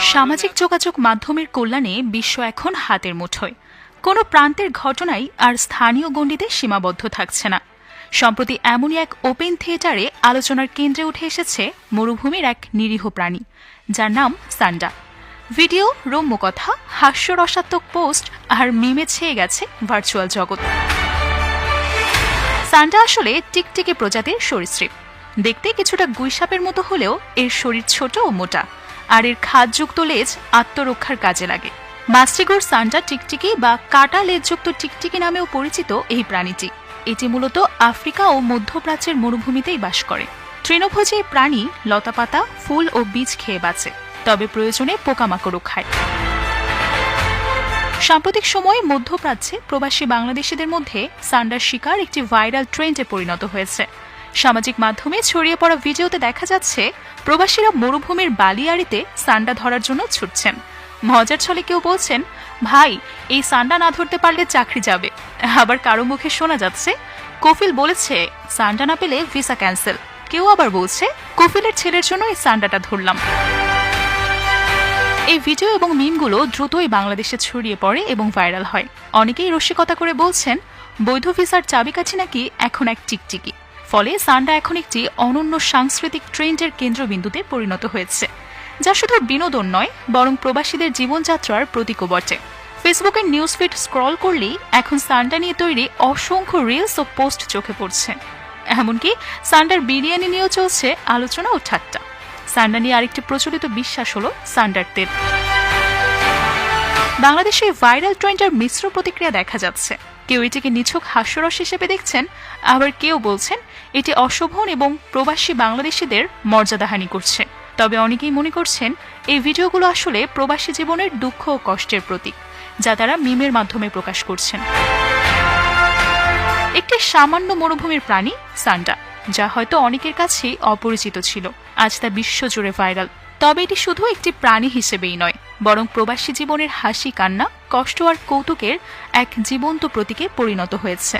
সামাজিক যোগাযোগ মাধ্যমের কল্যাণে বিশ্ব এখন হাতের মুঠোয়। কোনো প্রান্তের ঘটনাই আর স্থানীয় গণ্ডিতে সীমাবদ্ধ থাকছে না। সম্প্রতি এমনই এক ওপেন থিয়েটারে আলোচনার কেন্দ্রে উঠে এসেছে মরুভূমির এক নিরীহ প্রাণী, যার নাম সান্ডা। ভিডিও রম্য কথা হাস্যরসাত্মক পোস্ট আর মিমে ছেয়ে গেছে ভার্চুয়াল জগৎ। সান্ডা আসলে টিকটিকি প্রজাতির সরীসৃপ। দেখতে কিছুটা গুইসাপের মতো হলেও এর শরীর ছোট ও মোটা, আর এর খাদযুক্ত লেজ আত্মরক্ষার কাজে লাগে। মাস্টিগোর সান্ডা টিকটিকি বা কাটা লেজযুক্ত টিকটিকি নামেও পরিচিত এই প্রাণীটি। এটি মূলত আফ্রিকা ও মধ্যপ্রাচ্যের মরুভূমিতেই বাস করে। তৃণভোজী এই প্রাণী লতাপাতা, ফুল ও বীজ খেয়ে বাঁচে, তবে প্রয়োজনে পোকামাকড়ও খায়। সাম্প্রতিক সময়ে মধ্যপ্রাচ্যে প্রবাসী বাংলাদেশিদের মধ্যে সান্ডার শিকার একটি ভাইরাল ট্রেন্ডে পরিণত হয়েছে। সামাজিক মাধ্যমে ছড়িয়ে পড়া ভিডিওতে দেখা যাচ্ছে, প্রবাসীরা মরুভূমির বালিয়াড়িতে সান্ডা ধরার জন্য ছুটছেন। মজার ছলে কেউ বলছেন, ভাই, এই সান্ডা না ধরতে পারলে চাকরি যাবে। আবার কারও মুখে শোনা যাচ্ছে, কফিল বলেছে, সান্ডা না পেলে ভিসা ক্যান্সেল। কেউ আবার বলছে, কফিলের ছেলের জন্য এই সান্ডাটা ধরলাম। এই ভিডিও এবং মিমগুলো দ্রুতই বাংলাদেশে ছড়িয়ে পড়ে এবং ভাইরাল হয়। অনেকেই রসিকতা করে বলছেন, বৈধ ভিসার চাবিকাঠি নাকি এখন এক টিকটিকি? ফলে সান্ডা এখন একটি অনন্য সাংস্কৃতিক ট্রেন্ডের কেন্দ্রবিন্দুতে পরিণত হয়েছে, যা শুধু বিনোদন নয়, বরং প্রবাসীদের জীবনযাত্রার প্রতীকও বটে। ফেসবুকের নিউজ ফিড স্ক্রল করলেই এখন সান্ডা নিয়ে তৈরি অসংখ্য রিলস ও পোস্ট চোখে পড়ছে। এমনকি সান্ডার বিরিয়ানি নিয়েও চলছে আলোচনা ও ঠাট্টা। সান্ডা নিয়ে আরেকটি প্রচলিত বিশ্বাস হলো সান্ডার তেল। বাংলাদেশে ভাইরাল ট্রেন্ডের মিশ্র প্রতিক্রিয়া দেখা যাচ্ছে। কেউ এটিকে নিছক হাস্যরস হিসেবে দেখছেন, আবার কেউ বলছেন, এটি অশোভন এবং প্রবাসী বাংলাদেশিদের মর্যাদাহানি করছে। তবে অনেকেই মনে করছেন, এই ভিডিওগুলো আসলে প্রবাসী জীবনের দুঃখ ও কষ্টের প্রতীক, যা তারা মিমের মাধ্যমে প্রকাশ করছেন। একটি সামান্য মরুভূমির প্রাণী, সান্ডা, যা হয়তো অনেকের কাছেই অপরিচিত ছিল, আজ তা বিশ্বজুড়ে ভাইরাল। তবে এটি শুধু একটি প্রাণী হিসেবেই নয়, বরং প্রবাসী জীবনের হাসি কান্না কষ্ট আর কৌতুকের এক জীবন্ত প্রতীকে পরিণত হয়েছে।